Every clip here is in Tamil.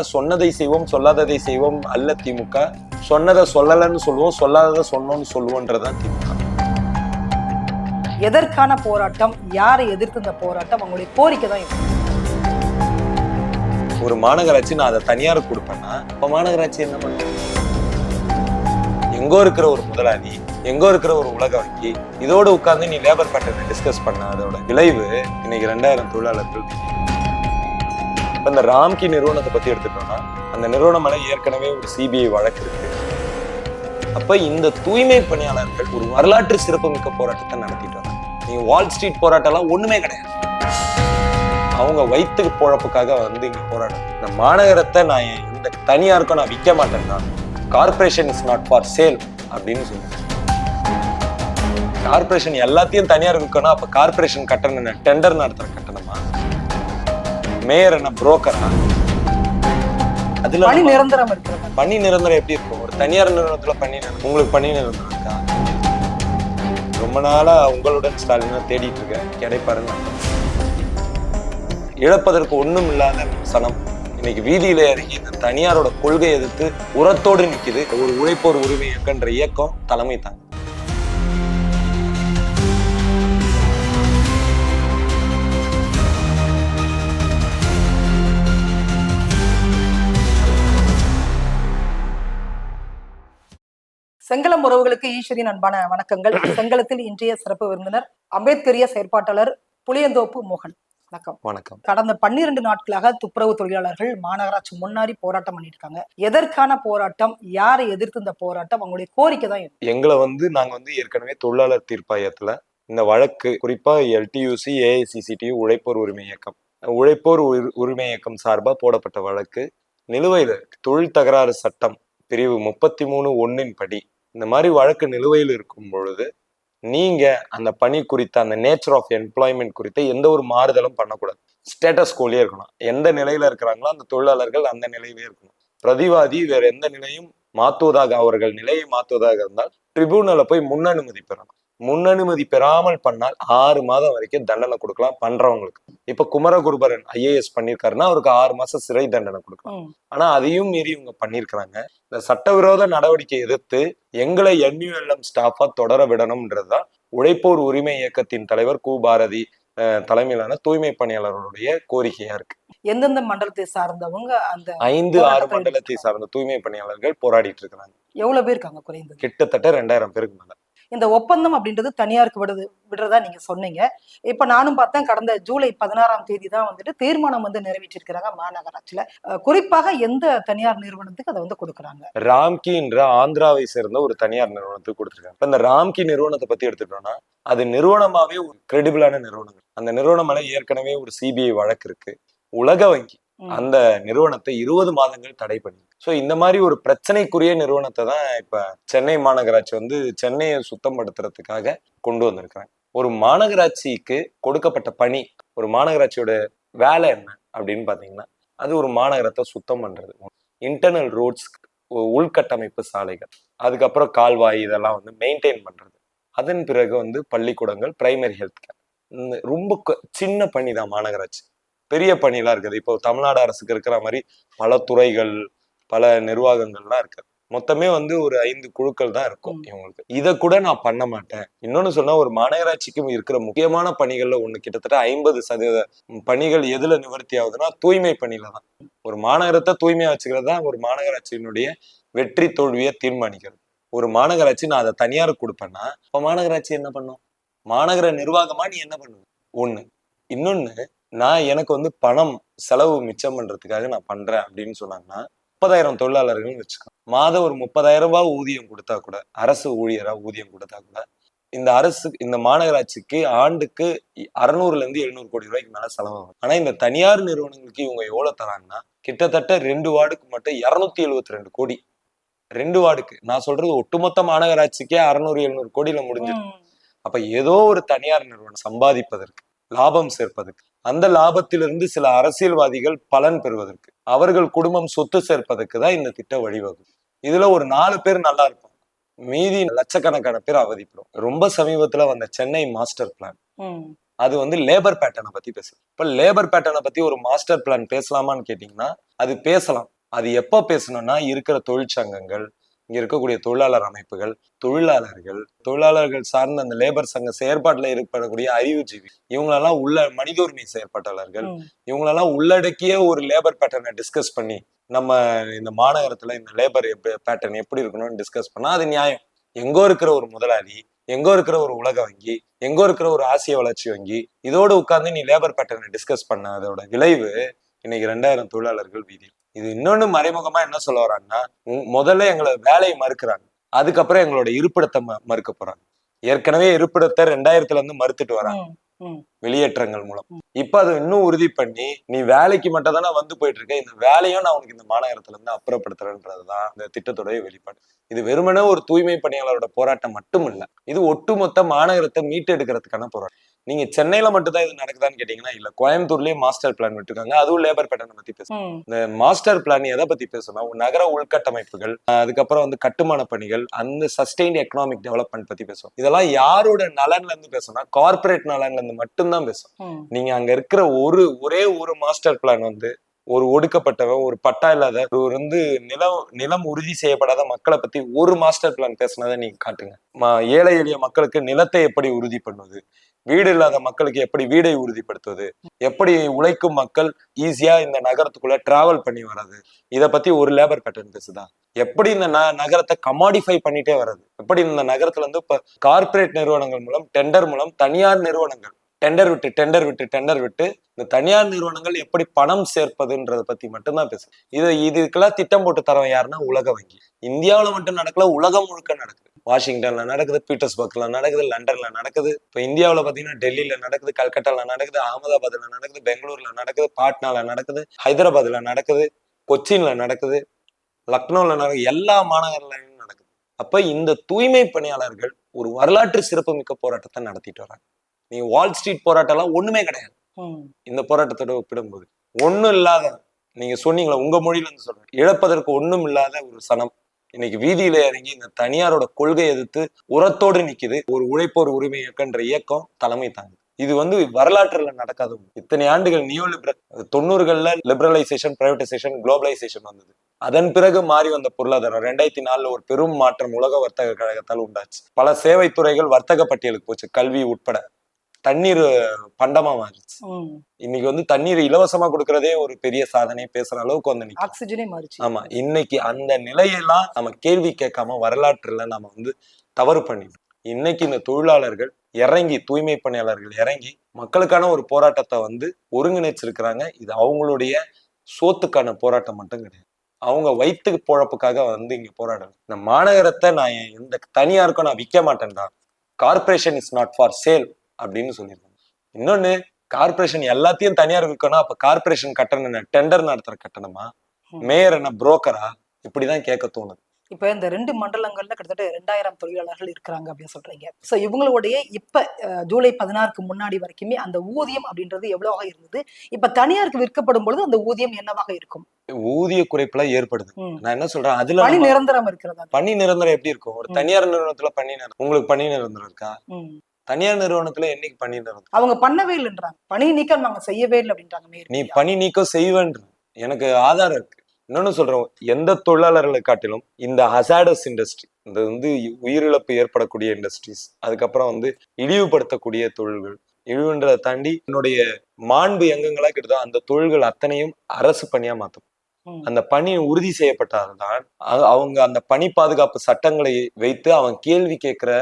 சொன்னதை செய்வோம் சொல்லாததை செய்வோம் அல்ல திமுக. சொன்னதை சொல்லலைன்னு சொல்லுவோம் சொல்லாததை சொன்னோம்னு சொல்லுவோன்றதுதான் திமுக. எதற்கான போராட்டம் யாரை எதிர்த்து இந்த போராட்டம் அவங்களுடைய கோரிக்கை தான். ஒரு மாநகராட்சி நான் அதை தனியார் கொடுப்பேன்னா இப்ப மாநகராட்சி என்ன பண்ணும்? எங்கோ இருக்கிற ஒரு முதலாளி எங்கோ இருக்கிற ஒரு உலக வங்கி இதோட உட்கார்ந்து நீ லேபர் பேட்டர்னை டிஸ்கஸ் பண்ண அதோட விளைவு இன்னைக்கு ரெண்டாயிரம் தொழிலாளர்கள். இப்போ இந்த ராம்கி நிறுவனத்தை பத்தி எடுத்துட்டோம்னா அந்த நிறுவனம் மேலே ஏற்கனவே ஒரு சிபிஐ வழக்கு இருக்கு. அப்ப இந்த தூய்மை பணியாளர்கள் ஒரு வரலாற்று சிறப்புமிக்க போராட்டத்தை நடத்திட்டு வராங்க நீங்க வால் ஸ்ட்ரீட் போராட்டம்லாம் ஒண்ணுமே கிடையாது. அவங்க வயிற்றுக்கு பொழப்புக்காக வந்து இங்க போராடும் இந்த மாநகரத்தை நான் இந்த தனியாருக்கும் நான் விற்க மாட்டேன்னா corporation is not for sale அப்படின்னு சொல்லுவேன் கார்பரேஷன் எல்லாத்தையும் தனியார் விற்கணும். அப்ப கார்பரேஷன் கட்டணம் டெண்டர் நடத்துறேன் மேயர் என்ன புரோக்கரா அதுல பணி நிரந்தரம் இருக்கிறது பணி நிரந்தரம் எப்படி இருக்கும்? ஒரு தனியார் நிறுவனத்துல பணி நிரந்தரம் உங்களுக்கு பணி நிரந்தரம் இருக்கா? ரொம்ப நாளா உங்களுடன் ஸ்டாலின் தேடிட்டு இருக்கேன். கிடைப்பாருன்னு நம்புறேன். இழப்பதற்கு ஒண்ணும் இல்லாத சனம். இன்னைக்கு வீதியில இறங்கி இந்த தனியாரோட கொள்கை எதிர்த்து உரத்தோடு நிக்குது. ஒரு உழைப்போர் உரிமை இயக்கன்ற இயக்கம் தலைமை தாங்க செங்கலம் உறவுகளுக்கு ஈஸ்வரின் அன்பான வணக்கங்கள். செங்கலத்தில் இன்றைய சிறப்பு விருந்தினர் அம்பேத்கரிய செயற்பாட்டாளர் புளியந்தோப்பு மோகன். வணக்கம். வணக்கம். கடந்த பன்னிரண்டு நாட்களாக துப்புரவு தொழிலாளர்கள் மாநகராட்சி முன்னாடி போராட்டம் பண்ணிட்டு இருக்காங்க எதற்கான போராட்டம் யாரை எதிர்த்து இந்த போராட்டம் அவங்களுடைய கோரிக்கை தான். எங்களை வந்து நாங்க வந்து ஏற்கனவே தொழிலாளர் தீர்ப்பாயத்துல இந்த வழக்கு குறிப்பா எல்டியூசி ஏஐசிசிடி உழைப்போர் உரிமை இயக்கம். உழைப்போர் உரி- உரிமை இயக்கம் சார்பா போடப்பட்ட வழக்கு. நிலுவையில் தொழில் தகராறு சட்டம் பிரிவு முப்பத்தி மூணு ஒன்னின் படி இந்த மாதிரி வழக்கு நிலுவையில் இருக்கும் பொழுது நீங்க அந்த பணி குறித்த அந்த நேச்சர் ஆஃப் எம்ப்ளாய்மெண்ட் குறித்த எந்த ஒரு மாறுதலும் பண்ணக்கூடாது. ஸ்டேட்டஸ் கோலியே இருக்கணும். எந்த நிலையில இருக்கிறாங்களோ அந்த தொழிலாளர்கள் அந்த நிலையிலே இருக்கணும். பிரதிவாதி வேற எந்த நிலையும் மாத்துவதாக அவர்கள் நிலையை மாத்துவதாக இருந்தால் ட்ரிபியூனலை போய் முன் அனுமதி பெறணும். முன் அனுமதி பெறாமல் பண்ணால் ஆறு மாதம் வரைக்கும் தண்டனை கொடுக்கலாம் பண்றவங்களுக்கு. இப்ப குமரகுருபரன் ஐஏஎஸ் பண்ணிருக்காருன்னா அவருக்கு ஆறு மாசம் சிறை தண்டனை கொடுக்கலாம். ஆனா அதையும் மீறி இவங்க பண்ணிருக்கிறாங்க. இந்த சட்டவிரோத நடவடிக்கை எதிர்த்து எங்களை என்யூஎல்எம் ஸ்டாஃபா தொடர விடணும்ன்றதுதான் உழைப்போர் உரிமை இயக்கத்தின் தலைவர் கு. பாரதி தலைமையிலான தூய்மை பணியாளர்களுடைய கோரிக்கையா இருக்கு. எந்தெந்த மண்டலத்தை சார்ந்தவங்க அந்த ஐந்து ஆறு மண்டலத்தை சார்ந்த தூய்மை பணியாளர்கள் போராடிட்டு இருக்கிறாங்க. எவ்வளவு பேர் இருக்காங்க குறைந்தது? கிட்டத்தட்ட ரெண்டாயிரம் பேருக்கு மேல. இந்த ஒப்பந்தம் அப்படின்றது தனியாருக்கு விடுது விடுறதா நீங்க சொன்னீங்க. இப்ப நானும் பார்த்தேன் கடந்த ஜூலை பதினாறாம் தேதி தான் வந்துட்டு தீர்மானம் வந்து நிறைவேற்றிருக்கிறாங்க மாநகராட்சியில. குறிப்பாக எந்த தனியார் நிறுவனத்துக்கு அதை வந்து கொடுக்குறாங்க? ராம்கின்ற ஆந்திராவை சேர்ந்த ஒரு தனியார் நிறுவனத்துக்கு கொடுத்துருக்காங்க. இப்ப இந்த ராம்கி நிறுவனத்தை பத்தி எடுத்துட்டோம்னா அது நிறுவனமாவே ஒரு கிரெடிபிளான நிறுவனங்கள். அந்த நிறுவனம் ஏற்கனவே ஒரு சிபிஐ வழக்கு இருக்கு. உலக வங்கி அந்த நிறுவனத்தை இருபது மாதங்கள் தடை பண்ணி. சோ இந்த மாதிரி ஒரு பிரச்சனைக்குரிய நிறுவனத்தை தான் இப்ப சென்னை மாநகராட்சி வந்து சென்னையை சுத்தப்படுத்துறதுக்காக கொண்டு வந்திருக்கிறாங்க. ஒரு மாநகராட்சிக்கு கொடுக்கப்பட்ட பணி ஒரு மாநகராட்சியோட வேலை என்ன அப்படின்னு பாத்தீங்கன்னா அது ஒரு மாநகரத்தை சுத்தம் பண்றது. இன்டர்னல் ரோட்ஸ் உள்கட்டமைப்பு சாலைகள் அதுக்கப்புறம் கால்வாய் இதெல்லாம் வந்து மெயின்டைன் பண்றது. அதன் பிறகு வந்து பள்ளிக்கூடங்கள் பிரைமரி ஹெல்த் கேர் ரொம்ப க- சின்ன பணி தான் மாநகராட்சி. பெரிய பணிலாம் இருக்குது. இப்போ தமிழ்நாடு அரசுக்கு இருக்கிற மாதிரி பல துறைகள் பல நிர்வாகங்கள்லாம் இருக்குது. மொத்தமே வந்து ஒரு ஐந்து குழுக்கள் தான் இருக்கும். இவங்களுக்கு. இதை கூட நான் பண்ண மாட்டேன். இன்னொன்னு சொன்னா ஒரு மாநகராட்சிக்கும் இருக்கிற முக்கியமான பணிகள்ல ஒண்ணு கிட்டத்தட்ட ஐம்பது சதவீத பணிகள் எதுல நிவர்த்தி ஆகுதுன்னா தூய்மை பணியில தான். ஒரு மாநகரத்தை தூய்மையா வச்சுக்கிறது தான் ஒரு மாநகராட்சியினுடைய வெற்றி தோல்வியை தீர்மானிக்கிறது. ஒரு மாநகராட்சி நான் அதை தனியாருக்கு கொடுப்பேன்னா இப்ப மாநகராட்சி என்ன பண்ணும்? மாநகர நிர்வாகமா நீ என்ன பண்ணுவ? ஒண்ணு. இன்னொன்னு நான் எனக்கு வந்து பணம் செலவு மிச்சம் பண்றதுக்காக நான் பண்றேன் அப்படின்னு சொன்னாங்கன்னா முப்பதாயிரம் தொழிலாளர்கள் வச்சுக்கோ மாதம் ஒரு முப்பதாயிரம் ரூபாய் ஊதியம் கொடுத்தா கூட அரசு ஊழியரா ஊதியம் கொடுத்தா கூட இந்த அரசு இந்த மாநகராட்சிக்கு ஆண்டுக்கு அறுநூறுல இருந்து எழுநூறு கோடி ரூபாய்க்கு மேல செலவாகும். ஆனா இந்த தனியார் நிறுவனங்களுக்கு இவங்க எவ்வளவு தராங்கன்னா கிட்டத்தட்ட ரெண்டு வார்டுக்கு மட்டும் இருநூத்தி எழுபத்தி ரெண்டு கோடி. ரெண்டு வார்டுக்கு. நான் சொல்றது ஒட்டுமொத்த மாநகராட்சிக்கே அறுநூறு எழுநூறு கோடியில முடிஞ்சு ம். அப்ப ஏதோ ஒரு தனியார் நிறுவனம் சம்பாதிப்பதற்கு லாபம் சேர்ப்பதற்கு. அந்த லாபத்திலிருந்து சில அரசியல்வாதிகள் பலன் பெறுவதற்கு. அவர்கள் குடும்பம் சொத்து சேர்ப்பதற்கு தான் இந்த திட்டம் வழிவகுக்கும். இதுல ஒரு நாலு பேர் நல்லா இருப்பாங்க. மீதி லட்சக்கணக்கான பேர் அவதிப்படும். ரொம்ப சமீபத்துல வந்த சென்னை மாஸ்டர் பிளான். அது வந்து லேபர் பேட்டர்னை பத்தி பேசுது. இப்ப லேபர் பேட்டர்னை பத்தி ஒரு மாஸ்டர் பிளான் பேசலாமான்னு கேட்டீங்கன்னா அது பேசலாம். அது எப்போ பேசணும்னா இருக்கிற தொழிற்சங்கங்கள் இங்க இருக்கக்கூடிய தொழிலாளர் அமைப்புகள் தொழிலாளர்கள் தொழிலாளர்கள் சார்ந்த அந்த லேபர் சங்க செயற்பாட்டுல ஏற்படக்கூடிய அறிவுஜீவி இவங்களெல்லாம் உள்ள மனித உரிமை செயற்பாட்டாளர்கள். இவங்களெல்லாம் உள்ளடக்கிய ஒரு லேபர் பேட்டர்னை டிஸ்கஸ் பண்ணி நம்ம இந்த மாநகரத்துல இந்த லேபர் பேட்டர்ன் எப்படி இருக்கணும்னு டிஸ்கஸ் பண்ணா அது நியாயம். எங்கோ இருக்கிற ஒரு முதலாளி எங்கோ இருக்கிற ஒரு உலக வங்கி எங்கோ இருக்கிற ஒரு ஆசிய வளர்ச்சி வங்கி இதோட உட்கார்ந்து நீ லேபர் பேட்டர்னை டிஸ்கஸ் பண்ண அதோட விளைவு இன்னைக்கு ரெண்டாயிரம் தொழிலாளர்கள் வீதி இது இன்னொன்னு மறைமுகமா என்ன சொல்ல வராங்கன்னா முதல்ல எங்களை வேலையை மறுக்கிறாங்க. அதுக்கப்புறம் எங்களோட இருப்பிடத்தை மறுக்க போறாங்க. ஏற்கனவே இருப்பிடத்தை ரெண்டாயிரத்துல இருந்து மறுத்துட்டு வராங்க. வெளியேற்றங்கள் மூலம். இப்ப அதை இன்னும் உறுதி பண்ணி நீ வேலைக்கு மட்டும் தானே வந்து போயிட்டு இருக்க இந்த வேலையும் நான் உனக்கு இந்த மாநகரத்துல இருந்து அப்புறப்படுத்துறேன்றதுதான் இந்த திட்டத்துடைய வெளிப்பாடு. இது வெறுமனே ஒரு தூய்மை பணியாளரோட போராட்டம் மட்டும் இல்ல இது ஒட்டுமொத்த மாநகரத்தை மீட்டெடுக்கிறதுக்கான போராட்டம். நீங்க சென்னையில மட்டும் தான் இது நடக்குதான்னு கேட்டீங்கன்னா இல்ல கோயம்புத்தூர்லயும் மாஸ்டர் பிளான் விட்டுருக்காங்க. அதுவும் லேபர் பேட்டர்னை பத்தி பேசுறாங்க ம். இந்த மாஸ்டர் பிளான் எதை பத்தி பேசணும்? நகர உள்கட்டமைப்புகள் அதுக்கப்புறம் வந்து கட்டுமான பணிகள் அந்த சஸ்டெயின்ட் எக்கனாமிக் டெவலப்மெண்ட் பத்தி பேசுவோம் இதெல்லாம் யாரோட நலன்ல இருந்து பேசணும்னா கார்ப்பரேட் நலன்ல இருந்து மட்டும்தான் பேசும். நீங்க அங்க இருக்கிற ஒரு ஒரே ஒரு மாஸ்டர் பிளான் வந்து ஒரு ஒடுக்கப்பட்டவன் ஒரு பட்டா இல்லாத ஒரு வந்து நிலம் நிலம் உறுதி செய்யப்படாத மக்களை பத்தி ஒரு மாஸ்டர் பிளான் பேசுனதை நீங்க காட்டுங்க. ஏழை எளிய மக்களுக்கு நிலத்தை எப்படி உறுதி பண்ணுவது? வீடு இல்லாத மக்களுக்கு எப்படி வீடை உறுதிப்படுத்துவது? எப்படி உழைக்கும் மக்கள் ஈஸியா இந்த நகரத்துக்குள்ள டிராவல் பண்ணி வர்றது? இதை பத்தி ஒரு லேபர் பேட்டர்ன் பேசுதா? எப்படி இந்த ந- நகரத்தை கமாடிஃபை பண்ணிட்டே வர்றது? எப்படி இந்த நகரத்துல இருந்து இப்ப கார்ப்பரேட் நிறுவனங்கள் மூலம் டெண்டர் மூலம் தனியார் நிறுவனங்கள் டெண்டர் விட்டு டெண்டர் விட்டு டெண்டர் விட்டு இந்த தனியார் நிறுவனங்கள் எப்படி பணம் சேர்ப்பதுன்றதை பத்தி மட்டும்தான் பேசுது இது இதுக்கெல்லாம் திட்டம் போட்டு தரவன் யாருன்னா உலக வங்கி. இந்தியாவில் மட்டும் நடக்கல உலகம் முழுக்க நடக்குது. வாஷிங்டன்ல நடக்குது பீட்டர்ஸ்பர்க்ல நடக்குது லண்டன்ல நடக்குது. இப்போ இந்தியாவில் பார்த்தீங்கன்னா டெல்லியில நடக்குது கல்கட்டால நடக்குது அகமதாபாத்ல நடக்குது பெங்களூர்ல நடக்குது பாட்னால நடக்குது ஹைதராபாத்ல நடக்குது கொச்சின்ல நடக்குது லக்னோவில் நடக்குது எல்லா மாநகரங்களையும் நடக்குது. அப்ப இந்த தூய்மை பணியாளர்கள் ஒரு வரலாற்று சிறப்புமிக்க போராட்டத்தை நடத்திட்டு வராங்க. நீங்க வால் ஸ்ட்ரீட் போராட்டம் எல்லாம் ஒண்ணுமே கிடையாது. இந்த போராட்டத்தோட ஒப்பிடும்போது ஒண்ணும் இல்லாத நீங்க சொன்னீங்களா உங்க மொழியில இருந்து சொல்றேன். இழப்பதற்கு ஒண்ணும் இல்லாத ஒரு சனம். இன்னைக்கு வீதியில இறங்கி இந்த தனியாரோட கொள்கை எதிர்த்து உரத்தோடு நிக்குது. ஒரு உழைப்போர் உரிமை இயக்கன்ற இயக்கம் தலைமை தாங்குது. இது வந்து வரலாற்றுல நடக்காத. இத்தனை ஆண்டுகள் நியூ லிபரல் தொண்ணூறுகள்ல லிபரலைசேஷன் பிரைவேடைசேஷன் குளோபலைசேஷன் வந்தது. அதன் பிறகு மாறி வந்த பொருளாதாரம் ரெண்டாயிரத்தி நாலுல ஒரு பெரும் மாற்றம் உலக வர்த்தக கழகத்தால் உண்டாச்சு. பல சேவை துறைகள் வர்த்தக பட்டியலுக்கு போச்சு. கல்வி உட்பட. தண்ணீர் பண்டமா மாறிச்சு. இன்னைக்கு வந்து தண்ணீர் இலவசமா கொடுக்கறதே ஒரு பெரிய சாதனை பேசுற அளவுக்கு வந்து ஆக்சிஜனே மாறிச்சு ஆமா இன்னைக்கு அந்த நிலையெல்லாம் நம்ம கேள்வி கேட்காம வரலாற்றுல நம்ம வந்து தவறு பண்ணிட்டோம். இன்னைக்கு இந்த தொழிலாளர்கள் இறங்கி தூய்மை பணியாளர்கள் இறங்கி மக்களுக்கான ஒரு போராட்டத்தை வந்து ஒருங்கிணைச்சிருக்கிறாங்க. இது அவங்களுடைய சோத்துக்கான போராட்டம் மட்டும் கிடையாது. அவங்க வயிற்றுக்கு பொழப்புக்காக வந்து இங்க போராடணும் இந்த மாநகரத்தை நான் எந்த தனியாருக்கும் நான் விற்க மாட்டேன்டா. Corporation is not for sale அப்படின்னு சொல்லியிருக்காங்க. இன்னொன்னு கார்பரேஷன் எல்லாத்தையும் தனியார் விற்கணும். அப்ப கார்பரேஷன் கட்டணம் என்ன? டெண்டர் நடத்துற கட்டணமா. மேயர் என்ன புரோக்கரா இப்படிதான் கேட்க தோணுது. இப்ப இந்த ரெண்டு மண்டலங்கள்ல கிட்டத்தட்ட ரெண்டாயிரம் தொழிலாளர்கள் இருக்கிறாங்க அப்படின்னு சொல்றீங்க. சோ இவங்களுடைய இப்ப ஜூலை பதினாறுக்கு முன்னாடி வரைக்குமே அந்த ஊதியம் அப்படின்றது எவ்வளவாக இருந்தது? இப்ப தனியாருக்கு விற்கப்படும் பொழுது அந்த ஊதியம் என்னவாக இருக்கும்? ஊதிய குறைப்புல ஏற்படுது. நான் என்ன சொல்றேன்? அதுல பணி நிரந்தரம் இருக்கிறதா? பணி நிரந்தரம் எப்படி இருக்கும்? ஒரு. தனியார் நிறுவனத்துல பணி உங்களுக்கு பணி நிரந்தரம் இருக்கா. தனியார் நிறுவனத்துல என்னைக்கு பணி நிரந்தரம் அவங்க பண்ணவே இல்லைன்றாங்க. பணி நீக்கம் நாங்க செய்யவே இல்லை அப்படின்றாங்க நீ பணி நீக்கம் செய்வேன்ற. எனக்கு ஆதாரம் இருக்கு. இன்னொன்னு சொல்றேன். எந்த தொழிலாளர்களை காட்டிலும் இந்த ஹசாடஸ் இண்டஸ்ட்ரி இந்த வந்து உயிரிழப்பு ஏற்படக்கூடிய இண்டஸ்ட்ரீஸ் அதுக்கப்புறம் வந்து இழிவுபடுத்தக்கூடிய தொழில்கள் இழிவுன்றதை தாண்டி என்னுடைய மாண்பு எங்கெங்களா கிட்டதோ அந்த தொழில்கள் அத்தனையும் அரசு பணியா மாத்தும். அந்த பணி உறுதி செய்யப்பட்டால்தான் அவங்க அந்த பணி பாதுகாப்பு சட்டங்களை வைத்து அவன் கேள்வி கேட்கிற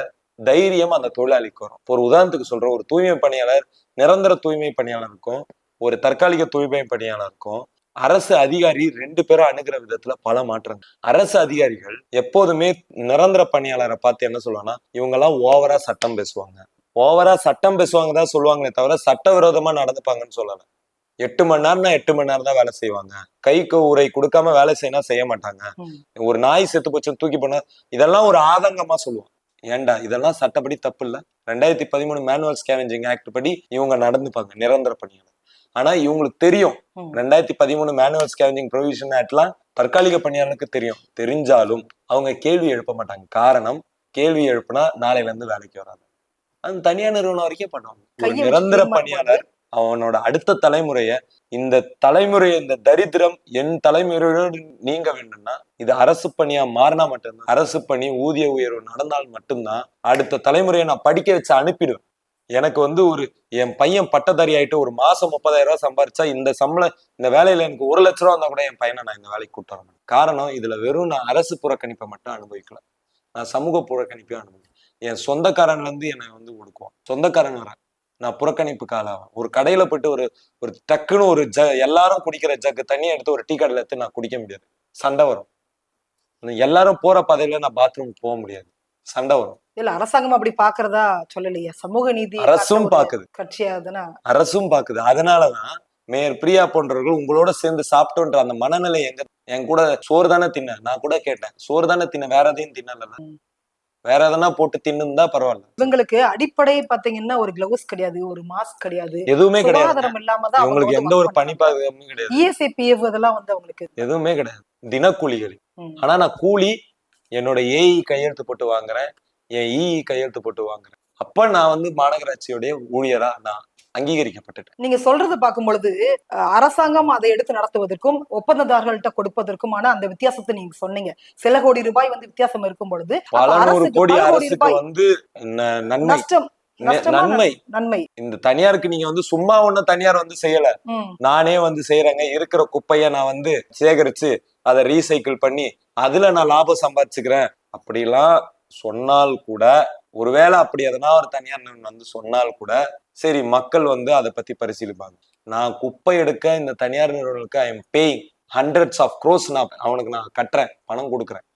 தைரியம் அந்த தொழிலாளிக்கு வரும். இப்போ ஒரு உதாரணத்துக்கு சொல்றேன். ஒரு தூய்மை பணியாளர் நிரந்தர தூய்மை பணியாளருக்கும் ஒரு தற்காலிக தூய்மை பணியாளருக்கும் அரசு அதிகாரி ரெண்டு பேரும் அணுகிற விதத்துல பல மாற்றங்கள். அரசு அதிகாரிகள் எப்போதுமே நிரந்தர பணியாளரை பார்த்து என்ன சொல்லுவாங்கன்னா இவங்க எல்லாம் ஓவரா சட்டம் பேசுவாங்க. ஓவரா சட்டம் பேசுவாங்க தான் சொல்லுவாங்களே தவிர சட்டவிரோதமா நடந்துப்பாங்கன்னு சொல்லல. எட்டு மணி நேரம்னா எட்டு மணி நேரம் தான் வேலை செய்வாங்க. கைக்கு உரை கொடுக்காம வேலை செய்யணும் செய்ய மாட்டாங்க. ஒரு நாய் செத்து போச்சுன்னு தூக்கி போனா இதெல்லாம் ஒரு ஆதங்கமா சொல்லுவான் ஏன்டா இதெல்லாம் சட்டப்படி தப்பு இல்ல ரெண்டாயிரத்தி பதிமூணு மேனுவல் ஸ்கேவெஞ்சிங் ஆக்ட் படி இவங்க நடந்துப்பாங்க நிரந்தர பணியாளர் ஆனா இவங்களுக்கு தெரியும். ரெண்டாயிரத்தி பதிமூணு மேனுவல் ஸ்கேவெஞ்சிங் ப்ரொவிஷன் ஆக்ட்லாம் தற்காலிக பணியாளருக்கு தெரியும். தெரிஞ்சாலும் அவங்க கேள்வி எழுப்ப மாட்டாங்க. காரணம் கேள்வி எழுப்புனா நாளையில இருந்து வேலைக்கு வராது. அது தனியார் நிறுவனம் வரைக்கும் பண்ணுவாங்க. நிரந்தர பணியாளர் அவனோட அடுத்த தலைமுறைய இந்த தலைமுறை இந்த தரித்திரம் என் தலைமுறையோடு நீங்க வேண்டும்னா இது அரசு பணியா மாறினா மட்டும்தான். அரசு பணி ஊதிய உயர்வு நடந்தால் மட்டும்தான் அடுத்த தலைமுறையை நான் படிக்க வச்சு அனுப்பிடுவேன். எனக்கு வந்து ஒரு என் பையன் பட்டதாரி ஆயிட்டு ஒரு மாசம் முப்பதாயிரம் ரூபாய் சம்பாரிச்சா இந்த சம்பளம் இந்த வேலையில எனக்கு ஒரு லட்ச ரூபா இருந்தா கூட என் பையனை நான் இந்த வேலைக்கு கூட்டு வரேன் காரணம் இதுல வெறும் நான் அரசு புறக்கணிப்பை மட்டும் அனுபவிக்கல. நான் சமூக புறக்கணிப்பையும் அனுபவிக்கிறேன் என் சொந்தக்காரன்ல இருந்து என்னை வந்து ஒடுக்குவான். சொந்தக்காரன் வரேன் நான் புறக்கணிப்புக்கு ஆளாவேன் ஒரு கடையில போயிட்டு ஒரு ஒரு டக்குன்னு ஒரு ஜ எல்லாரும் குடிக்கிற ஜக்கு தண்ணி எடுத்து ஒரு டீ கடையில எடுத்து நான் குடிக்க முடியாது. சண்டை வரும். எல்லாரும் போற பாதையில நான் பாத்ரூம் போக முடியாது. சண்டை வரும். இல்ல அரசாங்கம் அப்படி பாக்குறதா சொல்லலையே. சமூக நீதி அரசும் பாக்குது. கட்சியா அரசும் பாக்குது. அதனாலதான் மேயர் பிரியா போன்றவர்கள் உங்களோட சேர்ந்து சாப்பிட்டோன்ற அந்த மனநிலை எங்க என் கூட சோறு தானே தின்ன. நான் கூட கேட்டேன். சோறு தானே தின்ன. வேற எதையும் தின்னல வேற எதனா போட்டு தின்னுந்தா பரவாயில்ல. இவங்களுக்கு அடிப்படை பாத்தீங்கன்னா ஒரு கிளவுஸ் கிடையாது ஒரு மாஸ்க் கிடையாது. எதுவுமே கிடையாது. இல்லாம தான் இவங்களுக்கு எந்த ஒரு பணி பாதுகாப்பும் கிடையாது. இஎஸ்ஐ பிஎஃப் இதெல்லாம் வந்து அவங்களுக்கு எதுவுமே கிடையாது. தினக்கூலிகள். ஆனா நான் கூலி என்னோட ஏஇ கையெழுத்து போட்டு வாங்குறேன். என் இஇ கையெழுத்து போட்டு வாங்குறேன். அப்ப நான் வந்து மாநகராட்சியுடைய ஊழியரா நான். அங்கீகரிக்கப்பட்டுட்டேன் நீங்க சொல்றது பார்க்கும் பொழுது அரசாங்கம் அதை எடுத்து நடத்துவதற்கும் ஒப்பந்ததாரர்கள்ட்ட கொடுப்பதற்குமான அந்த வித்தியாசத்தை நீங்க சொன்னீங்க. சில கோடி ரூபாய் வந்து வித்தியாசம் இருக்கும் பொழுது பல நூறு கோடி அரசுக்கு வந்து நஷ்டம் நன்மை. நன்மை. இந்த தனியாருக்கு நீங்க வந்து சும்மா ஒண்ணு தனியார் வந்து செய்யல. நானே வந்து செய்யறேங்க இருக்கிற குப்பைய நான் வந்து சேகரிச்சு அதை ரீசைக்கிள் பண்ணி அதுல நான் லாபம் சம்பாதிச்சுக்கிறேன். அப்படிலாம் சொன்னால் கூட ஒருவேளை அப்படி எதனா ஒரு தனியார் நிறுவனம் வந்து சொன்னால் கூட சரி மக்கள் வந்து அதை பத்தி பரிசீலிப்பாங்க. நான் குப்பை எடுக்க இந்த தனியார் நிறுவனங்களுக்கு I am paying hundreds of crores நான் அவனுக்கு நான் கட்டுறேன் பணம் கொடுக்குறேன்.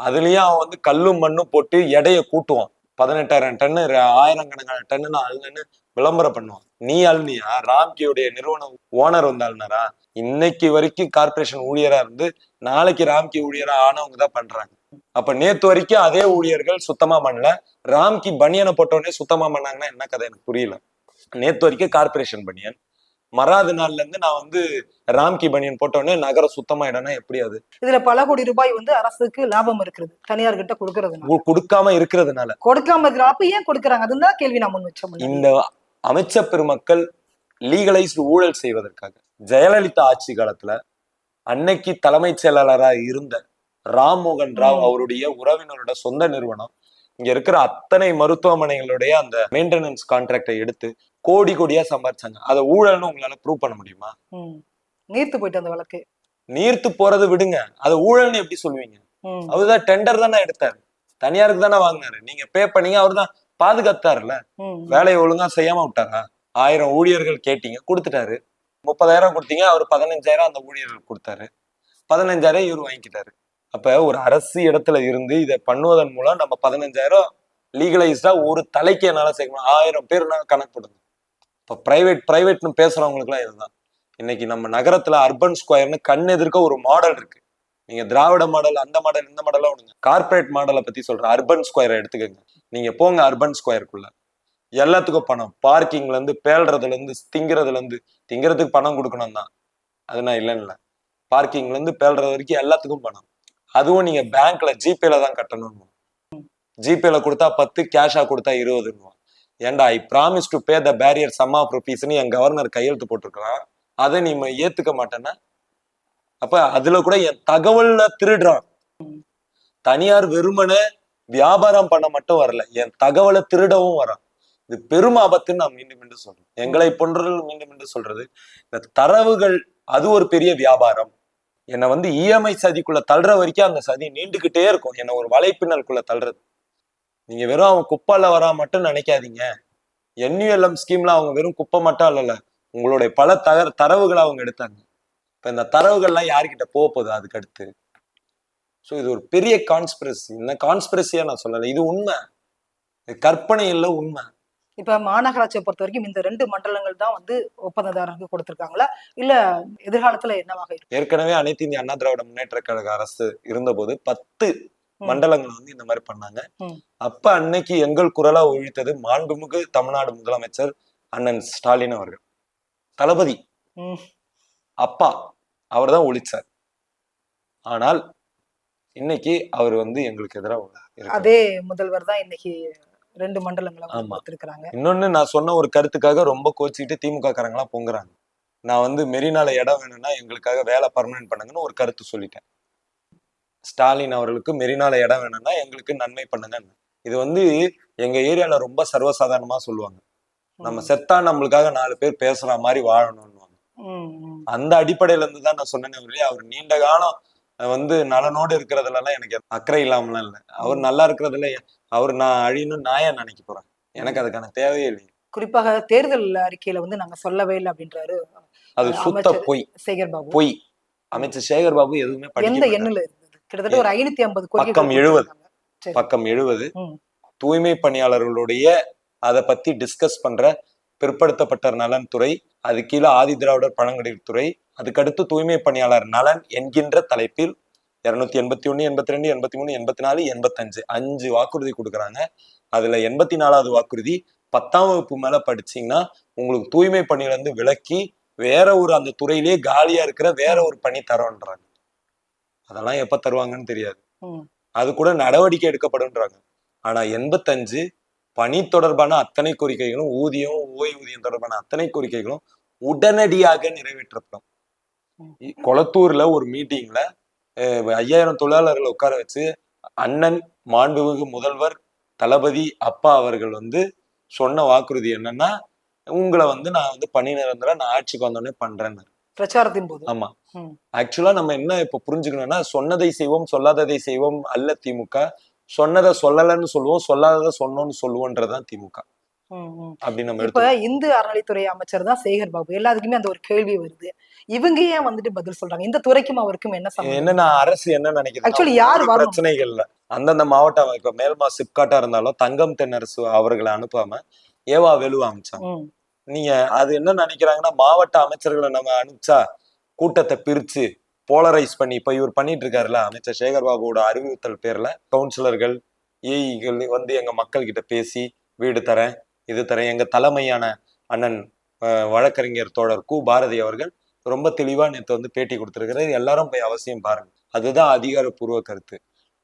அதுலயும் அவன் வந்து கல்லும் மண்ணும் போட்டு எடையை கூட்டுவான். பதினெட்டாயிரம் டன்னு ஆயிரம் கணக்கான டன்னு நான் அழுன்னு விளம்பரம் பண்ணுவான். நீ அழுனியா ராம்கியோடைய நிறுவனம் ஓனர் வந்து அழுனாரா இன்னைக்கு வரைக்கும் கார்பரேஷன் ஊழியரா இருந்து நாளைக்கு ராம்கி ஊழியரா ஆனவங்க தான் பண்றாங்க. அப்ப நேத்து வரைக்கும் அதே ஊழியர்கள் சுத்தமா பண்ணல. ராம்கி பனியனை போட்டோடனே சுத்தமா பண்ணாங்கன்னா என்ன கதை எனக்கு புரியல. நேத்து வரைக்கும் கார்பரேஷன் பனியன். மறாத நாள்ல இருந்து நான் வந்து ராம்கி பனியன் போட்டோடனே நகரம் சுத்தமாயிடனா எப்படி அது? இதுல பல கோடி ரூபாய் வந்து அரசுக்கு லாபம் இருக்கிறது தனியார் கிட்ட கொடுக்கறதுனால. கு- கொடுக்காம இருக்கிறதுனால. கொடுக்காம இருக்கிற அப்ப ஏன் கொடுக்கறாங்க? அதுதான் கேள்வி நான் முன் வச்சோம் இந்த அமைச்ச பெருமக்கள் லீகலைஸ்டு ஊழல் செய்வதற்காக ஜெயலலிதா ஆட்சி காலத்துல அன்னைக்கு தலைமைச் செயலாளரா இருந்த ராம்மோகன் ராவ். அவருடைய உறவினரோட சொந்த நிறுவனம். இங்க இருக்கிற அத்தனை மருத்துவமனைகளுடைய அந்த மெயின்டெனன்ஸ் கான்ட்ராக்டை எடுத்து கோடி கோடியா சம்பாரிச்சாங்க. அதை ஊழல்னு உங்களால ப்ரூவ் பண்ண முடியுமா. நீர்த்து போயிட்டு அந்த வழக்கு. நீர்த்து போறது விடுங்க. அதை ஊழல்னு எப்படி சொல்லுவீங்க. அவர்தான் டெண்டர் தானே எடுத்தாரு. தனியாருக்கு தானே வாங்கினாரு. நீங்க பே பண்ணீங்க அவர் தான் பாதுகாத்தாருல்ல ம். வேலையை ஒழுங்கா செய்யாம விட்டாரா? ஆயிரம் ஊழியர்கள் கேட்டீங்க கொடுத்துட்டாரு. முப்பதாயிரம் கொடுத்தீங்க அவர் பதினஞ்சாயிரம் அந்த ஊழியர்கள் கொடுத்தாரு. பதினஞ்சாயிரம் இவர் வாங்கிக்கிட்டாரு. அப்ப ஒரு அரசு இடத்துல இருந்து இதை பண்ணுவதன் மூலம் நம்ம பதினஞ்சாயிரம் லீகலைஸ்டா ஒரு தலைக்கு என்னால சேர்க்கணும் ஆயிரம் பேர் நான் கணக்கு போடுங்க இப்போ பிரைவேட் பிரைவேட்னு பேசுறவங்களுக்குலாம் இதுதான். இன்னைக்கு நம்ம நகரத்துல அர்பன் ஸ்கொயர்னு கண் எதிர்க்க ஒரு மாடல் இருக்கு. நீங்க திராவிட மாடல் அந்த மாடல் இந்த மாடலாம் விடுங்க. கார்ப்பரேட் மாடலை பத்தி சொல்றேன். அர்பன் ஸ்கொயரை எடுத்துக்கோங்க. நீங்க போங்க அர்பன் ஸ்கொயருக்குள்ள எல்லாத்துக்கும் பணம். பார்க்கிங்ல இருந்து பேல்றதுல இருந்து திங்கிறதுல இருந்து திங்கிறதுக்கு பணம் கொடுக்கணும் தான் அது நான் இல்லைன்னு இல்லை. பார்க்கிங்ல இருந்து பேல்றது வரைக்கும் எல்லாத்துக்கும் பணம். அதுவும் நீங்க பேங்க்ல ஜிபேல தான் கட்டணும் ஜிபேல கொடுத்தா பத்து கேஷா கொடுத்தா இருபதுன்னு ஏன்டா I promise to pay the bearer sum of ருபீஸ்னு என் கவர்னர் கையெழுத்து போட்டிருக்கிறான். அதை நீ ஏத்துக்க மாட்டேன்னா அப்ப அதுல கூட என் தகவல்ல திருடுறான். தனியார் வெறுமனே வியாபாரம் பண்ண மட்டும் வரல என் தகவலை திருடவும் வரான். இது பெரும் ஆபத்துன்னு நான் மீண்டும் மீண்டும் சொல்றேன். எங்களை போன்றவர்கள் மீண்டும் மீண்டும் சொல்றது இந்த தரவுகள் அது ஒரு பெரிய வியாபாரம். என்னை வந்து இஎம்ஐ சதிக்குள்ள தள்ளுற வரைக்கும் அந்த சதி நீண்டுகிட்டே இருக்கும். என்னை ஒரு வலைப்பின்னலுக்குள்ள தள்ளுறது. நீங்க வெறும் அவன் குப்பால வரா மட்டும் நினைக்காதீங்க. என்யூஎல்எம் ஸ்கீம்ல அவங்க வெறும் குப்பை மட்டும் இல்லைல்ல உங்களுடைய பல தக தரவுகளை அவங்க எடுத்தாங்க. இப்ப இந்த தரவுகள்லாம் யார்கிட்ட போக போகுது அதுக்கு அடுத்து ஸோ இது ஒரு பெரிய கான்ஸ்பிரசி இந்த கான்ஸ்பிரசியா நான் சொல்லலை. இது உண்மை. இது கற்பனை இல்லை உண்மை. இப்ப மாநகராட்சியை பொறுத்த வரைக்கும் இந்த ரெண்டு மண்டலங்கள் தான் வந்து ஒப்பந்ததாரருக்கு கொடுத்திருக்காங்களா? இல்ல எதிர்காலத்துல என்னவாக இருக்கும்? ஏற்கனவே அனைத்து இந்திய அண்ணா திராவிட முன்னேற்ற கழக அரசு இருந்தபோது பத்து. மண்டலங்கள் வந்து இந்த மாதிரி பண்ணாங்க. அப்ப அன்னைக்கு எங்கள் குரலா ஒழித்தது மாண்புமிகு தமிழ்நாடு முதலமைச்சர் அண்ணன் ஸ்டாலின் அவர்கள். தளபதி. அப்பா. அவர் தான் ஒழிச்சார். ஆனால் இன்னைக்கு அவர் வந்து எங்களுக்கு எதிராக அதே முதல்வர் தான் இன்னைக்கு ரெண்டு மண்டலங்களை. கொடுத்திருக்கிறாங்க. இன்னொன்னு நான் சொன்ன ஒரு கருத்துக்காக ரொம்ப கோச்சிக்கிட்டு திமுக காரங்களாம் பொங்குறாங்க. நான் வந்து மெரினால இடம் வேணும்னா எங்களுக்காக வேலை பர்மனன்ட் பண்ணுங்கன்னு ஒரு கருத்து சொல்லிட்டேன். ஸ்டாலின் அவர்களுக்கு மெரினால இடம் வேணும்னா எங்களுக்கு நன்மை பண்ணுங்க இது வந்து எங்க ஏரியால ரொம்ப சர்வசாதாரணமா சொல்லுவாங்க. நம்ம செத்தா நம்மளுக்காக நாலு பேர் பேசுற மாதிரி வாழணும்னு. அந்த அடிப்படையில இருந்து தான் நான் சொன்னேனே அவர் நீண்ட காலம் வந்து நலனோடு இருக்கிறதுல எல்லாம் எனக்கு அக்கறை இல்லாமலாம் இல்லை. அவர் நல்லா இருக்கிறதுல அவர் நான் அழியணும் நான் ஏன் நினைக்க போறேன்? எனக்கு அதுக்கான தேவையே இல்லை குறிப்பாக தேர்தல் அறிக்கையில வந்து நாங்க சொல்லவே இல்லை அப்படின்றாரு அது சுத்த பொய். சேகர் பாபு பொய். அமைச்சர் சேகர் பாபு எதுவுமே எந்த. எண்ணுல கிட்டத்தட்ட ஒரு ஐநூத்தி ஐம்பது பக்கம் கோரிக்கைகள் 70. கொடுத்திருக்காங்க. பக்கம் எழுபது. தூய்மை பணியாளர்களுடைய அதை பத்தி டிஸ்கஸ் பண்ற பிற்படுத்தப்பட்ட நலன் துறை அது கீழே ஆதி திராவிடர் பழங்குடியினர் துறை அதுக்கடுத்து தூய்மை பணியாளர் நலன் என்கின்ற தலைப்பில் இருநூத்தி எண்பத்தி ஒண்ணு எண்பத்தி ரெண்டு எண்பத்தி மூணு எண்பத்தி நாலு எண்பத்தஞ்சு அஞ்சு வாக்குறுதி கொடுக்குறாங்க. அதுல எண்பத்தி நாலாவது வாக்குறுதி பத்தாம் வகுப்பு மேல படிச்சீங்கன்னா உங்களுக்கு தூய்மை பணியில இருந்து விலக்கி வேற ஒரு அந்த துறையிலேயே காலியா இருக்கிற வேற ஒரு பணி தரோன்றாங்க. அதெல்லாம் எப்ப தருவாங்கன்னு தெரியாது. அது கூட நடவடிக்கை எடுக்கப்படும்ன்றாங்க. ஆனா எண்பத்தஞ்சு பணி தொடர்பான அத்தனை கோரிக்கைகளும் ஊதியம் ஓய்வூதியம் தொடர்பான அத்தனை கோரிக்கைகளும் உடனடியாக நிறைவேற்றப்படும். கொளத்தூர்ல ஒரு மீட்டிங்ல ஐயாயிரம் தொழிலாளர்களை உட்கார வச்சு அண்ணன் மாண்புமிகு முதல்வர் தளபதி அப்பா அவர்கள் வந்து சொன்ன வாக்குறுதி என்னன்னா உங்களை வந்து நான் வந்து பணி நிரந்தரம் நான் ஆட்சிக்கு வந்தோடனே பண்றேன்னு. பிரச்சாரத்தின் போது? ஆமா. ஆக்சுவலா நம்ம என்ன இப்ப புரிஞ்சுக்கணும்னா சொன்னதை செய்வோம் சொல்லாததை செய்வோம் அல்ல திமுக. சொன்னதை சொல்லலைன்னு சொல்லுவோம் சொல்லாததை சொன்னோம்னு சொல்லுவோன்றதுதான் திமுக. ம், ம். அப்படி நம்ம இப்ப இந்து அறநிலைத்துறை அமைச்சர் தான் சேகர் பாபு. எல்லாத்துக்குமே அந்த ஒரு கேள்வி வருது. இவங்க ஏன் வந்துட்டு பதில் சொல்றாங்க? இந்த துறைக்கும் அவருக்கும் என்ன என்னன்னா அரசு என்ன நினைக்குது? Actually யார்? பிரச்சனைகள்ல. அந்தந்த மாவட்டம் இப்ப மேல்மா சிப்காட்டா இருந்தாலும் தங்கம் தென்னரசு அவர்களை அனுப்பாம ஏவா வேலுவா அனுப்பிச்சாங்க ம், நீங்க அது என்ன நினைக்கிறாங்கன்னா மாவட்ட அமைச்சர்களை நம்ம அனுப்பிச்சா கூட்டத்தை பிரிச்சு போலரைஸ் பண்ணி இப்ப இவர் பண்ணிட்டு இருக்காருல்ல அமைச்சர் சேகர் பாபுவோட அறிவுறுத்தல் பேர்ல கவுன்சிலர்கள் ஏஇகள் வந்து எங்க மக்கள் கிட்ட பேசி வீடு தரேன். இது தரேன் எங்க தலைமையான அண்ணன் வழக்கறிஞர் தோழர் கு. பாரதி அவர்கள் ரொம்ப தெளிவா நேற்று வந்து பேட்டி கொடுத்திருக்கிறாரு. எல்லாரும் போய் அவசியம் பாருங்க. அதுதான் அதிகாரப்பூர்வ கருத்து.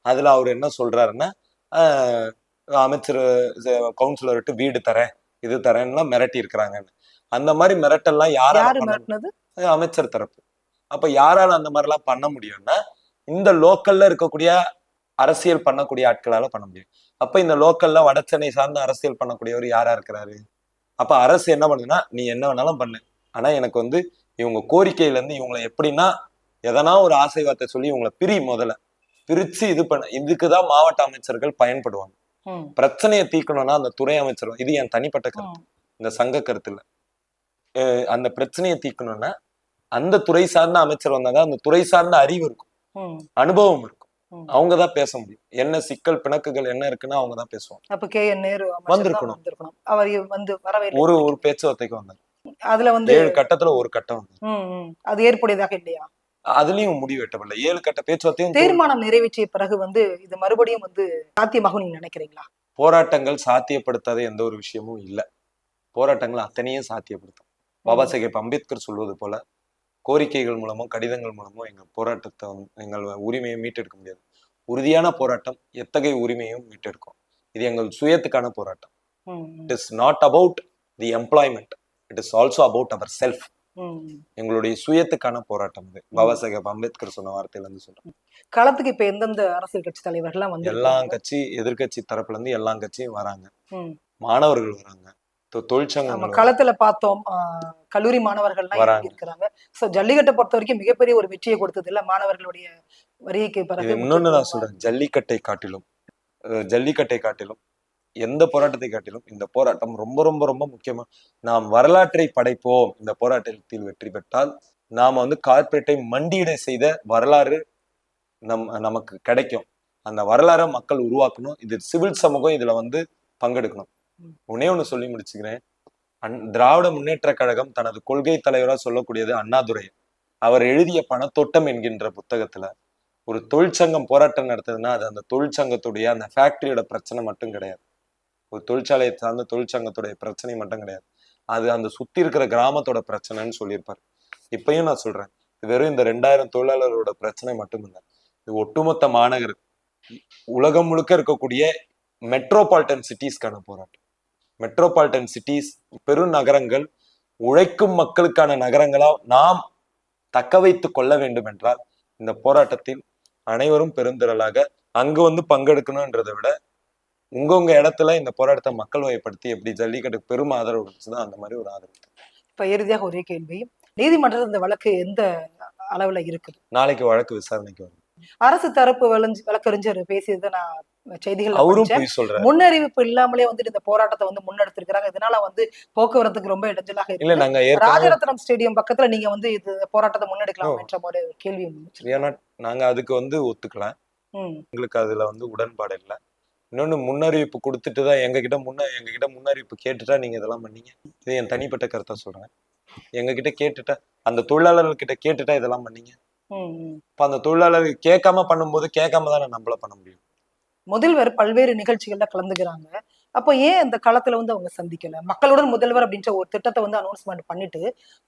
அதுல அவர் என்ன சொல்றாருன்னா ஆஹ், அமைச்சர் கவுன்சிலர் விட்டு வீடு தரேன் இது தரேன்லாம் மிரட்டி இருக்கிறாங்கன்னு. அந்த மாதிரி மிரட்டல்லாம் யாரால? அமைச்சர் தரப்பு. அப்ப யாரால அந்த மாதிரி எல்லாம் பண்ண முடியும்னா இந்த லோக்கல்ல இருக்கக்கூடிய அரசியல் பண்ணக்கூடிய ஆட்களால பண்ண முடியும். அப்ப இந்த லோக்கல்ல வடசென்னை சார்ந்த அரசியல் பண்ணக்கூடியவர் யாரா இருக்கிறாரு? அப்ப அரசு என்ன பண்ணுதுன்னா நீ என்ன வேணாலும் பண்ணு. ஆனா எனக்கு வந்து இவங்க கோரிக்கையில இருந்து இவங்களை எப்படின்னா எதனா ஒரு ஆசை வார்த்தை சொல்லி இவங்களை பிரி முதல்ல. பிரிச்சு இது பண்ண. இதுக்குதான் மாவட்ட அமைச்சர்கள் பயன்படுவாங்க. பிரச்சனையை தீர்க்கணும்னா அந்த துறை அமைச்சர் இது என் தனிப்பட்ட கருத்து. இந்த சங்க கருத்துல. அந்த பிரச்சனையை தீர்க்கணும்னா அந்த துறை சார்ந்த அமைச்சர் வந்தாதான் அந்த துறை சார்ந்த அறிவு இருக்கும். அனுபவம் இருக்கும். அவங்க தான் பேச முடியும். என்ன சிக்கல் பிணக்குகள் என்ன இருக்குன்னு அவங்க தான் பேசுவாங்க. அப்ப கே என் நேரு வந்திருக்கணும். அவர் வந்து வரவே. ஒரு ஒரு பேச்சுவார்த்தைக்கு வந்தாங்க அதுல வந்து ஏழு கட்டத்துல ஒரு கட்டம் வந்து. அது ஏற்புடையதாக இல்லையா? அதுலயும் முடிவு எட்டவில்லை. ஏழு கட்ட பேச்சுவார்த்தையும் தீர்மானம் நிறைவேற்றிய பிறகு வந்து இது மறுபடியும் வந்து சாத்தியமாகும் நீங்க நினைக்கிறீங்களா? போராட்டங்கள் சாத்தியப்படுத்தாத எந்த ஒரு விஷயமும் இல்ல. போராட்டங்கள் அத்தனையும் சாத்தியப்படுத்தும். பாபா சாஹேப் அம்பேத்கர் சொல்வது போல கோரிக்கைகள் மூலமோ கடிதங்கள் மூலமோ எங்க போராட்டத்தை எங்கள் உரிமையை மீட்டெடுக்க முடியாது. உறுதியான போராட்டம் எத்தகைய உரிமையும் மீட்டெடுக்கும். இது எங்கள் சுயத்துக்கான போராட்டம். It is not about the employment it is also about our self. எங்களுடைய சுயத்துக்கான போராட்டம் இது. பாபா சாஹேப் அம்பேத்கர் சொன்ன வார்த்தையில இருந்து சொல்றேன். களத்துக்கு இப்ப எந்தெந்த அரசியல் கட்சி தலைவர்கள்லாம் வந்து எல்லா கட்சி எதிர்க்கட்சி தரப்புல இருந்து எல்லா கட்சியும் வராங்க. மாணவர்கள் வராங்க. தொ- நம்ம தொழிற்சங்கங்கள் வராங்க. களத்துல பார்த்தோம். கல்லூரி மாணவர்கள்லாம் இருக்கிறாங்க சோ ஜல்லிக்கட்டை பொறுத்த வரைக்கும் மிகப்பெரிய ஒரு வெற்றியை கொடுத்தது இல்ல மாணவர்களுடைய வரிக்கு இது பிறகு இன்னொன்னு நான் சொல்றேன். ஜல்லிக்கட்டை காட்டிலும் ஜல்லிக்கட்டை காட்டிலும் எந்த போராட்டத்தை காட்டிலும் இந்த போராட்டம் ரொம்ப ரொம்ப ரொம்ப முக்கியமா நாம் வரலாற்றை படைப்போம். இந்த போராட்டத்தில் வெற்றி பெற்றால் நாம வந்து கார்ப்பரேட்டை மண்டியிட செய்த வரலாறு நம் நமக்கு கிடைக்கும். அந்த வரலாறை மக்கள் உருவாக்கணும். இது சிவில் சமூகம் இதுல வந்து பங்கெடுக்கணும். ஒன்னே ஒண்ணு சொல்லி முடிச்சுக்கிறேன். அன் திராவிட முன்னேற்ற கழகம் தனது கொள்கை தலைவரா சொல்லக்கூடியது அண்ணாதுரை. அவர் எழுதிய பணத்தோட்டம் என்கின்ற புத்தகத்துல ஒரு தொழிற்சங்கம் போராட்டம் நடத்துதுன்னா அது அந்த தொழிற்சங்கத்துடைய அந்த ஃபேக்டரியோட பிரச்சனை மட்டும் கிடையாது. ஒரு தொழிற்சாலையை சார்ந்த தொழிற்சங்கத்துடைய பிரச்சனை மட்டும் கிடையாது. அது அந்த சுத்தி இருக்கிற கிராமத்தோட பிரச்சனைன்னு சொல்லியிருப்பாரு. இப்பயும் நான் சொல்றேன். இது வெறும் இந்த ரெண்டாயிரம் தொழிலாளரோட பிரச்சனை மட்டும் இது ஒட்டுமொத்த மாநகர் உலகம் முழுக்க இருக்கக்கூடிய மெட்ரோபாலிட்டன் சிட்டிஸ்க்கான போராட்டம். மெட்ரோபாலிட்டன் சிட்டிஸ் பெருநகரங்கள் உழைக்கும் மக்களுக்கான நகரங்களா நாம் தக்க வைத்துக் கொள்ள வேண்டும் என்றால் இந்த போராட்டத்தில் அனைவரும் பெருந்திரளாக அங்கு வந்து பங்கெடுக்கணும்ன்றதை விட உங்க உங்க இடத்துல இந்த போராட்டத்தை மக்கள் வயப்படுத்தி எப்படி ஜல்லிக்கட்டுக்கு பெரும் ஆதரவு இருந்துச்சுன்னா அந்த மாதிரி ஒரு ஆதரவு இப்ப இறுதியாக ஒரே கேள்வி நீதிமன்றத்தில் இந்த வழக்கு எந்த அளவுல இருக்குது? நாளைக்கு வழக்கு விசாரணைக்கு வரும். அரசு தரப்பு வழஞ்சு வழக்கறிஞர் பேசியதை நான் செய்திகள் அவரும் முன்னறிவிப்பு இல்லாமலே வந்துட்டு இந்த போராட்டத்தை வந்து முன்னெடுத்திருக்கிறாங்க. இதனால வந்து போக்குவரத்துக்கு ரொம்ப இடைஞ்சலாக இல்ல இருக்கு நாங்க ராஜரத்னம் ஸ்டேடியம் பக்கத்துல நீங்க வந்து இது போராட்டத்தை முன்னெடுக்கலாம் என்ற ஒரு கேள்வி. ஏன்னா நாங்க அதுக்கு வந்து ஒத்துக்கல. ம். எங்களுக்கு அதுல வந்து உடன்பாடு இல்லை. இன்னொன்னு முன்னறிவிப்பு கொடுத்துட்டு தான் எங்ககிட்ட முன்ன எங்ககிட்ட முன்னறிவிப்பு கேட்டுட்டா நீங்க இதெல்லாம் பண்ணீங்க. இது என் தனிப்பட்ட கருத்தா சொல்றேன். எங்ககிட்ட கேட்டுட்டா அந்த தொழிலாளர்கள் கிட்ட கேட்டுட்டா இதெல்லாம் பண்ணீங்க. இப்ப அந்த தொழிலாளர்கள் கேட்காம பண்ணும்போது கேட்காம தானே நம்மள பண்ண முடியும். முதல்வர் பல்வேறு நிகழ்ச்சிகள்ல கலந்துக்கிறாங்க. அப்போ ஏன் இந்த களத்துல வந்து அவங்க சந்திக்கல? மக்களுடன் முதல்வர் அப்படின்ற ஒரு திட்டத்தை வந்து அனௌன்ஸ்மெண்ட் பண்ணிட்டு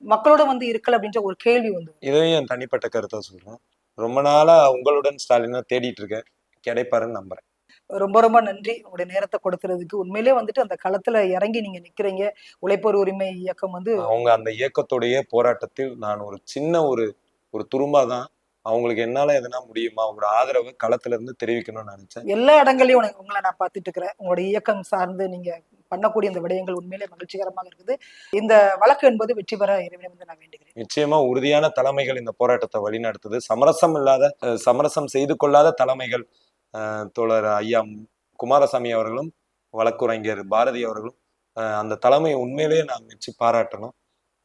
மக்களோட வந்து இருக்கல அப்படின்ற ஒரு கேள்வி வந்து இதையும் என் தனிப்பட்ட கருத்தா சொல்றேன். ரொம்ப நாளா உங்களுடன் ஸ்டாலினை தேடிட்டு இருக்கேன். கிடைப்பாருன்னு நம்புறேன். ரொம்ப ரொம்ப நன்றி உங்களுடைய நேரத்தை கொடுக்கறதுக்கு உண்மையிலே வந்துட்டு அந்த களத்துல இறங்கி நீங்க நிக்கிறீங்க. உழைப்போர் உரிமை இயக்கம் வந்து அவங்க அந்த இயக்கத்துடைய போராட்டத்தில் நான் ஒரு சின்ன ஒரு ஒரு துரும்பா தான் அவங்களுக்கு என்னால எதனா முடியுமா? ஒரு ஆதரவை களத்துல இருந்து தெரிவிக்கணும்னு நினைச்சேன். எல்லா இடங்களையும் உங்களை நான் பார்த்துட்டு இருக்கிறேன் உங்களுடைய இயக்கம் சார்ந்து நீங்க பண்ணக்கூடிய இந்த விடயங்கள் உண்மையிலே மகிழ்ச்சிகரமாக இருக்குது. இந்த வழக்கு என்பது வெற்றி பெற இறைவனை வந்து நான் வேண்டுகிறேன். நிச்சயமா உறுதியான தலைமைகள் இந்த போராட்டத்தை வழிநடத்துது. சமரசம் இல்லாத சமரசம் செய்து கொள்ளாத தலைமைகள் தோழர் ஐயா குமாரசாமி அவர்களும் வழக்குரைஞர் பாரதி அவர்களும் அந்த தலைமையை உண்மையிலேயே நாம் வச்சு பாராட்டணும்.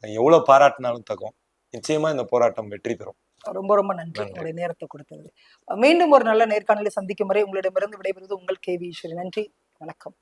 எவ்வளவு பாராட்டினாலும் தகும். நிச்சயமா இந்த போராட்டம் வெற்றி பெறும். ரொம்ப ரொம்ப நன்றி. உங்களுடைய நேரத்தை கொடுத்தது மீண்டும் ஒரு நல்ல நேர்காணலை சந்திக்கும் வரை உங்களிடமிருந்து விடைபெறுவது உங்கள் கே வி ஈஸ்வரி. நன்றி. வணக்கம்.